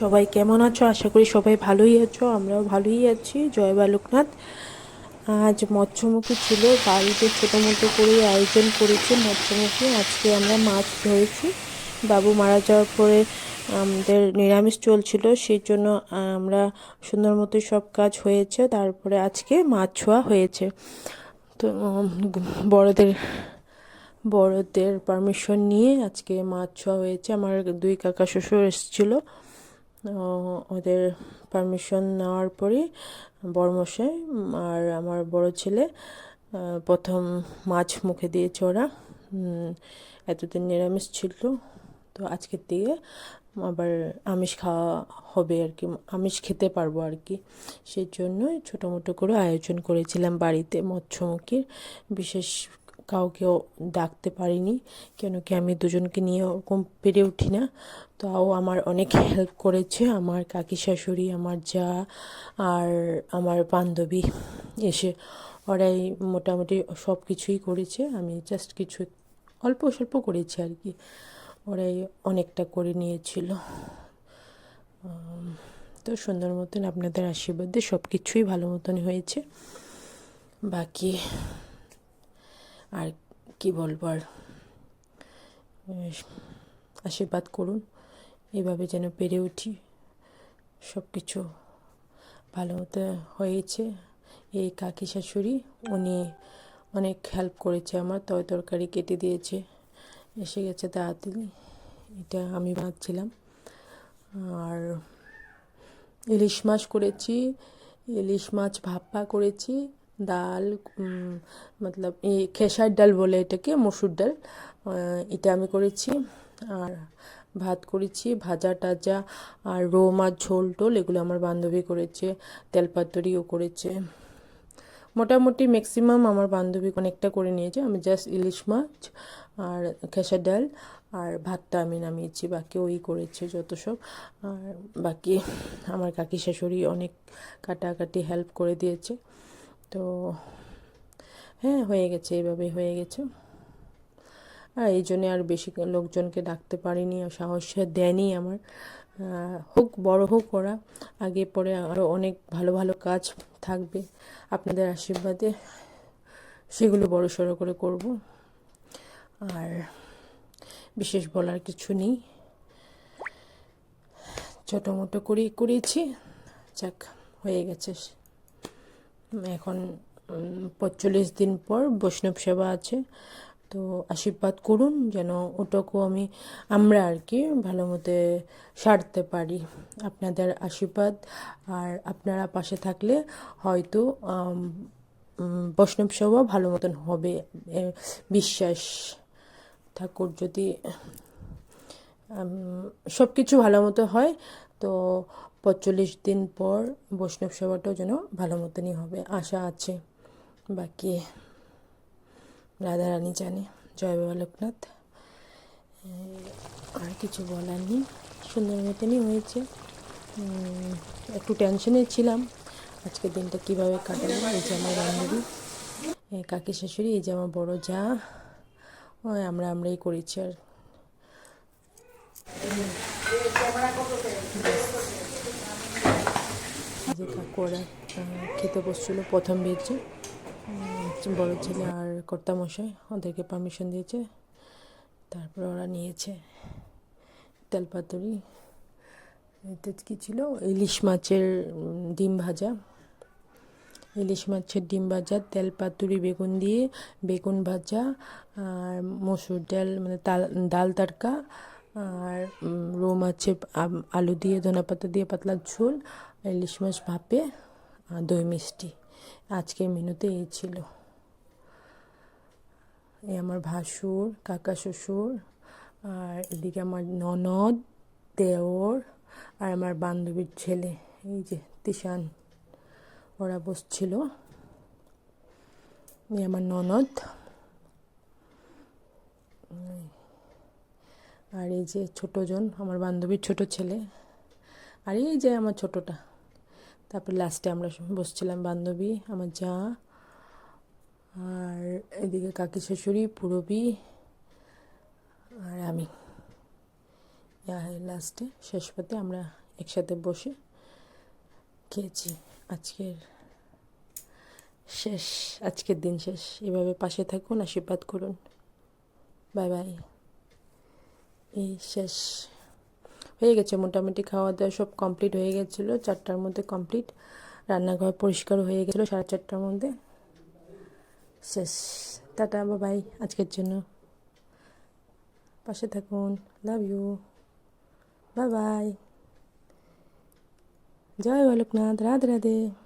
সবাই কেমন আছো? আশা করি সবাই ভালোই আছো, আমরাও ভালোই আছি। জয় বালকনাথ। আজ মৎস্যমুখী ছিল, বাড়িতে ছোটো মতো করে আয়োজন করেছি মৎস্যমুখী। আজকে আমরা মাছ ধরেছি। বাবু মারা যাওয়ার পরে আমাদের নিরামিষ চলছিল সেই জন্য আমরা সুন্দর মতো সব কাজ হয়েছে। তারপরে আজকে মাছ ছোঁয়া হয়েছে। তো বড়দের বড়দের পারমিশন নিয়ে আজকে মাছ ছোঁয়া হয়েছে। আমার দুই কাকা শ্বশুর এসেছিল। ওদের পারমিশন নেওয়ার পরে বড়মশাই আর আমার বড় ছেলে প্রথম মাছ মুখে দিয়েছে ওরা। এতদিন নিরামিষ ছিল, তো আজকের থেকে আবার আমিষ খাওয়া হবে আর কি, আমিষ খেতে পারব আর কি। সেই জন্যই ছোটো মোটো করে আয়োজন করেছিলাম বাড়িতে মৎস্যমুখীর, বিশেষ কাউকেও ডাকতে পারিনি, কেন কি আমি দুজনকে নিয়ে ওরকম পেরে উঠি না। তাও আমার অনেক হেল্প করেছে, আমার কাকি শাশুড়ি, আমার যা আর আমার বান্ধবী এসে ওরাই মোটামুটি সব কিছুই করেছে। আমি জাস্ট কিছু অল্প স্বল্প করেছি আর কি, ওরাই অনেকটা করে নিয়েছিল। তো সুন্দর মতন আপনাদের আশীর্বাদে সব কিছুই ভালো মতন হয়েছে। বাকি আর কি বলব আর আশীর্বাদ করুন। এভাবে যেন পেরে উঠি। সব কিছু ভালো মতো হয়েছে। এই কাকি শাশুড়ি, উনি অনেক হেল্প করেছে আমার তয় তরকারি কেটে দিয়েছে। এসে গেছে তাড়াতাড়ি। এটা আমি ভাবছিলাম। আর ইলিশ মাছ করেছি, ইলিশ মাছ ভাপা করেছি। ডাল মতলব এই খেসার ডাল বলে এটাকে, মসুর ডাল এটা আমি করেছি। আর ভাত করেছি, ভাজা টাজা, আর রো মাছ ঝোল টোল, এগুলো আমার বান্ধবী করেছে তেলপাতুরিও করেছে। মোটামুটি ম্যাক্সিমাম আমার বান্ধবী অনেকটা করে নিয়েছে, আমি জাস্ট ইলিশ মাছ আর খেসার ডাল আর ভাতটা আমি নামিয়েছি, বাকি ওই করেছে যত সব। আর বাকি আমার কাকি শাশুড়ি অনেক কাটাকাটি হেল্প করে দিয়েছে। তো হ্যাঁ হয়ে গেছে এইভাবে হয়ে গেছে। আর এই জন্যে আর বেশি লোকজনকে ডাকতে পারিনি আর সাহস দেয়নি আমার। হোক, বড় হোক ওরা, আগে পরে আরও অনেক ভালো ভালো কাজ থাকবে। আপনাদের আশীর্বাদে সেগুলো বড় সড়ো করে করব। আর বিশেষ বলার কিছু নেই। ছোটো মোটো করেই করেছি। যাক, হয়ে গেছে। এখন পঁয়তাল্লিশ দিন পর বৈষ্ণব সেবা আছে। তো আশীর্বাদ করুন যেন ওটাকেও আমি, আমরা আর কি ভালো মতে সারতে পারি আপনাদের আশীর্বাদ। আর আপনারা পাশে থাকলে হয়তো বৈষ্ণব সেবা ভালো মতন হবে বিশ্বাস ঠাকুর যদি সব কিছু ভালো মতো হয়, তো পঁয়তাল্লিশ দিন পর বৈষ্ণব সেবাটাও যেন ভালো মতনই হবে, আশা আছে। বাকি রাধারানী জানে। জয় বাবা লোকনাথ। আর কিছু বলার নেই। সুন্দর মতনই হয়েছে একটু টেনশনে ছিলাম। আজকের দিনটা কীভাবে কাটাবো এই যে আমার বান্ধবী। কাকি শাশুড়ি, এই যে আমার বড়ো যা। ওই আমরা আমরাই করেছি আর। যে কাকু ওরা আহ, খেতে বসছিল প্রথম বেজে বড় ছেলে আর কর্তামশাই ওদেরকে পারমিশন দিয়েছে। তারপর ওরা নিয়েছে তেলপাতুরি। এতে কী ছিল? ইলিশ মাছের ডিম ভাজা। ইলিশ মাছের ডিম ভাজা তেল পাতুরি বেগুন দিয়ে বেগুন ভাজা আর মসুর ডাল মানে ডাল তড়কা আর রো আম- আলু দিয়ে, ধনে পাতা দিয়ে, পাতলা ঝোল ইলিশ মাছ ভাপে, আর দই মিষ্টি। আজকের মেনুতে এই ছিল। এই আমার ভাসুর, কাকা শ্বশুর, আর এদিকে আমার ননদ, দেওর, আর আমার বান্ধবীর ছেলে, এই যে তিশান, ওরা বসছিল। এই আমার ননদ। আর এই যে ছোটোজন আমার বান্ধবীর ছোট ছেলে। আর এই যে আমার ছোটটা। তারপর লাস্টে আমরা বসছিলাম বান্ধবী, আমার যা। আর এদিকে কাকি শাশুড়ি, পুরবী আর আমি। লাস্টে শেষ পাতে আমরা একসাথে বসে খেয়েছি। আজকের শেষ, আজকের দিন শেষ। এভাবে পাশে থাকুন, আশীর্বাদ করুন। Bye bye. এই শেষ। হয়ে গেছে মোটামুটি খাওয়া দাওয়া সব কমপ্লিট হয়ে গেছিল, চারটার মধ্যে কমপ্লিট রান্নাঘর পরিষ্কার হয়ে গেছিল সাড়ে চারটার মধ্যে। শেষ। টাটা বাই আজকের জন্য। পাশে থাকুন। লাভ ইউ বাই বাই জয় বালকনাথ রাধে রাধে।